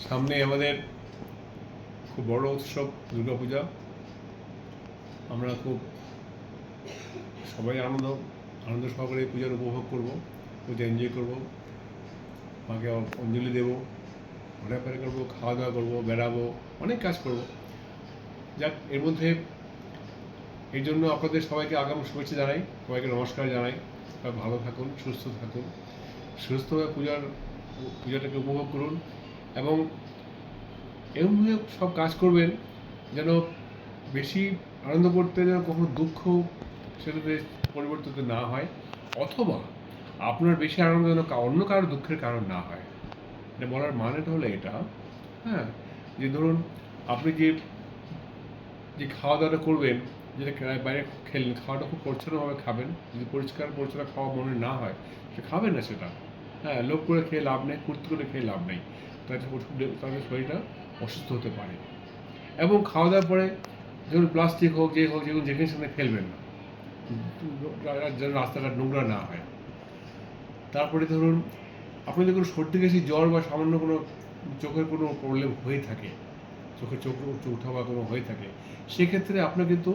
সামনে আমাদের খুব বড় উৎসব, দুর্গাপূজা। আমরা খুব সবাই আনন্দ আনন্দ সহকারে পূজার উপভোগ করব, পূজা এনজয় করব। মাকে অঞ্জলি দেবো ঘোরাফেরা করব খাওয়া দাওয়া করব, বেড়াবো, অনেক কাজ করব। যাক, এর মধ্যে এই জন্য আপনাদের সবাইকে আগাম শুভেচ্ছা জানাই, সবাইকে নমস্কার জানাই। সবাই ভালো থাকুন, সুস্থ থাকুন। সুস্থভাবে পূজার, পূজাটাকে উপভোগ করুন। এবং এমনভাবে সব কাজ করবেন যেন বেশি আনন্দ করতে যেন কখনো দুঃখ সেটাতে পরিবর্তিত না হয়, অথবা আপনার বেশি আনন্দ যেন অন্য কারোর দুঃখের কারণ না হয়। এটা বলার মানেটা হলো এটা হ্যাঁ? যে ধরুন, আপনি যে যে খাওয়া দাওয়াটা করবেন, যেটা বাইরে খেলেন, খাওয়াটা খুব পরিচ্ছন্নভাবে খাবেন, যদি পরিষ্কার পরিচ্ছন্ন খাওয়া মনে না হয়, সে খাবেন না সেটা। হ্যাঁ লোভ করে খেয়ে লাভ নেই, ফুর্তি করে খেয়ে লাভ নেই। তাতে তাদের শরীরটা অসুস্থ হতে পারে। এবং খাওয়া দাওয়ার পরে যেমন প্লাস্টিক হোক, যে হোক, যেগুলো যেখানে সেখানে ফেলবেন না। যেন রাস্তাঘাট নোংরা না হয়। তারপরে ধরুন আপনি যদি কোনো সর্দি, কাশি, জ্বর বা সামান্য কোনো চোখের কোনো প্রবলেম হয়ে থাকে, চোখে চোখ চোখ বা কোনো হয়ে থাকে, সেক্ষেত্রে আপনার কিন্তু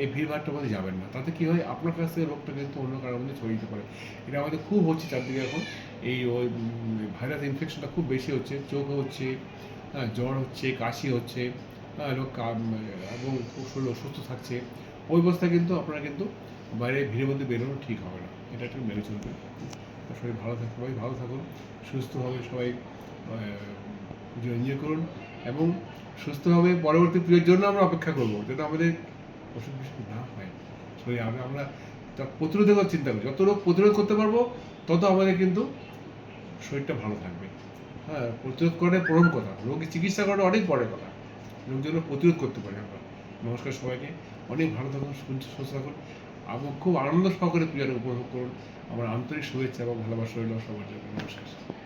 এই ভিড়ভাড়টার মধ্যে যাবেন না। তাতে কী হয় আপনার কাছ থেকে রোগটা কিন্তু অন্য কারোর মধ্যে ছড়িয়ে পারে। এটা আমাদের খুব হচ্ছে চারদিকে এখন। এই ওই ভাইরাস ইনফেকশনটা খুব বেশি হচ্ছে। চোখে হচ্ছে হ্যাঁ, জ্বর হচ্ছে কাশি হচ্ছে হ্যাঁ, লোক এবং খুব শরীর অসুস্থ থাকছে। ওই অবস্থায় কিন্তু আপনারা কিন্তু বাইরে ভিড়ের মধ্যে বেরোনো ঠিক হবে না। এটা একটু মেনে চলবে। সবাই ভালো থাকুন সবাই ভালো থাকুন সুস্থভাবে সবাই এনজয় করুন এবং সুস্থভাবে পরবর্তী পুজোর জন্য আমরা অপেক্ষা করব। যাতে আমাদের অসুখ বিসুখ না হয় শরীর আমরা আমরা প্রতিরোধের কথা চিন্তা করি যত রোগ প্রতিরোধ করতে পারব তত আমাদের কিন্তু শরীরটা ভালো থাকবে হ্যাঁ প্রতিরোধ করাটাই প্রথম কথা। রোগী চিকিৎসা করাটা অনেক পরের কথা। রোগ যেন প্রতিরোধ করতে পারি আমরা। নমস্কার সবাইকে অনেক ভালো থাকুন, সুস্থ থাকুন। এবং খুব আনন্দ সহকারে পূজাটা উপভোগ করুন আমার আন্তরিক শুভেচ্ছা এবং ভালোবাসা রইল সবার জন্য। নমস্কার।